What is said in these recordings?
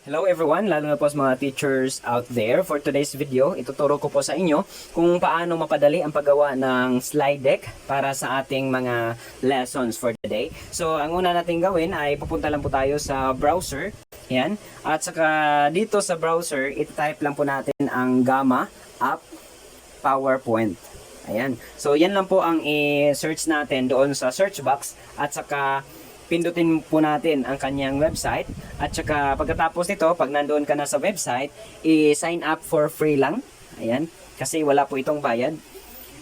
Hello everyone, lalo na po sa mga teachers out there. For today's video, ituturo ko po sa inyo kung paano mapadali ang paggawa ng slide deck para sa ating mga lessons for today. So, ang una natin gawin ay pupunta lang po tayo sa browser. Yan. At saka dito sa browser, iti-type lang po natin ang Gamma App PowerPoint. Ayan. So, yan lang po ang i-search natin doon sa search box at saka pindutin po natin ang kanyang website at saka pagkatapos nito, pag nandoon ka na sa website, i-sign up for free lang. Ayan. Kasi wala po itong bayad.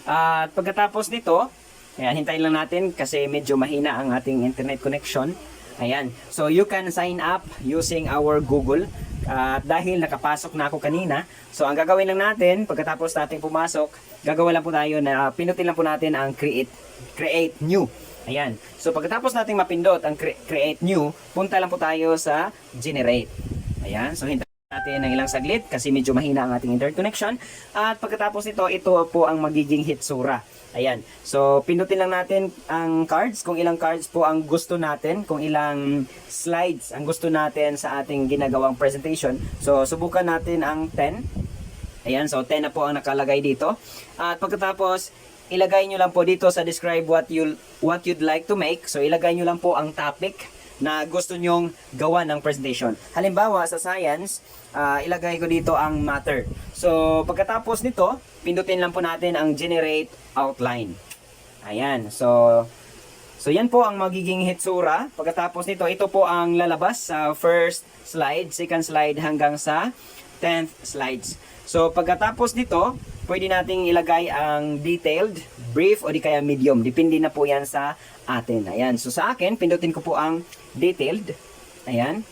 At pagkatapos nito, ayan, hintayin lang natin kasi medyo mahina ang ating internet connection. Ayan. So, you can sign up using our Google. At dahil nakapasok na ako kanina, so ang gagawin lang natin, pagkatapos natin pumasok, gagawa lang po tayo na pinutin lang po natin ang create, create new. Ayan. So pagkatapos nating mapindot ang cre- create new, punta lang po tayo sa generate. Ayan. So hintayin natin ng ilang saglit kasi medyo mahina ang ating internet connection. At pagkatapos nito, ito po ang magiging hitsura. Ayan. So, pindutin lang natin ang cards, kung ilang cards po ang gusto natin, kung ilang slides ang gusto natin sa ating ginagawang presentation. So, subukan natin ang 10. Ayan, so 10 na po ang nakalagay dito. At pagkatapos, ilagay nyo lang po dito sa describe what you what you'd like to make. So, ilagay nyo lang po ang topic na gusto nyong gawa ng presentation. Halimbawa, sa science, ah, ilagay ko dito ang matter. So, pagkatapos nito, pindutin lang po natin ang generate outline. Ayan. So, so yan po ang magiging hitsura. Pagkatapos nito, ito po ang lalabas sa first slide, second slide hanggang sa 10th slides. So, pagkatapos nito, pwede nating ilagay ang detailed, brief, o di kaya medium. Depende na po yan sa atin. Ayan. So, sa akin, pindutin ko po ang detailed. Ayan.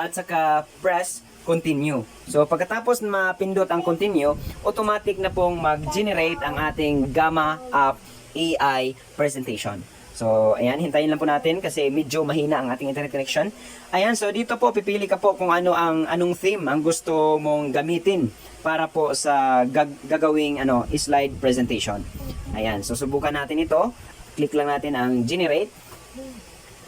At saka press continue. So pagkatapos mapindot ang continue, automatic na pong mag-generate ang ating Gamma App AI presentation. So, ayan, hintayin lang po natin kasi medyo mahina ang ating internet connection. Ayan, so dito po pipili ka po kung ano ang anong theme ang gusto mong gamitin para po sa gag- gagawing ano slide presentation. Ayan, so subukan natin ito. Click lang natin ang generate.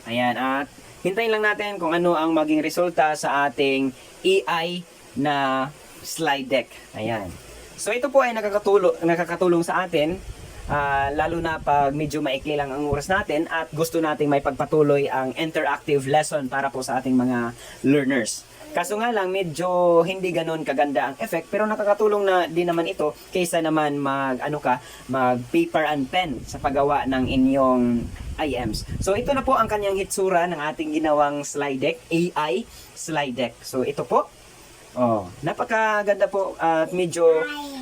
Ayan, at hintayin lang natin kung ano ang maging resulta sa ating AI na slide deck. Ayan. So ito po ay nakakatulong, nakakatulong sa atin ah, lalo na pag medyo maikli lang ang oras natin at gusto nating may pagpatuloy ang interactive lesson para po sa ating mga learners. Kaso nga lang, medyo hindi ganon kaganda ang effect, pero nakakatulong na din naman ito kaysa naman mag, ano ka, mag paper and pen sa paggawa ng inyong IMs. So ito na po ang kanyang hitsura ng ating ginawang slide deck, AI slide deck. So ito po, Oh, napakaganda po at medyo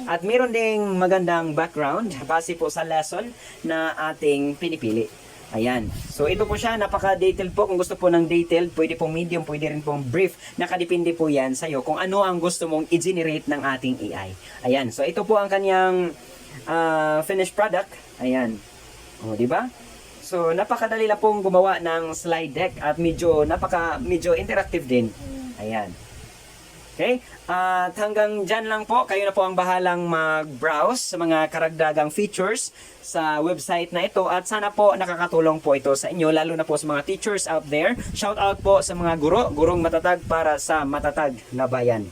at meron ding magandang background base po sa lesson na ating pinipili. Ayan. So ito po siya, napaka-detailed po. Kung gusto po ng detailed, pwede pong medium, pwede rin pong brief. Nakadepende po yan sa iyo kung ano ang gusto mong i-generate ng ating AI. Ayan. So ito po ang kanyang ah, finished product. Ayan. Oh, di ba? So napakadali lang pong gumawa ng slide deck at medyo napaka medyo interactive din. Ayan. Okay? At hanggang dyan lang po, kayo na po ang bahalang mag-browse sa mga karagdagang features sa website na ito at sana po nakakatulong po ito sa inyo lalo na po sa mga teachers out there. Shout out po sa mga guro, gurong matatag para sa matatag na bayan.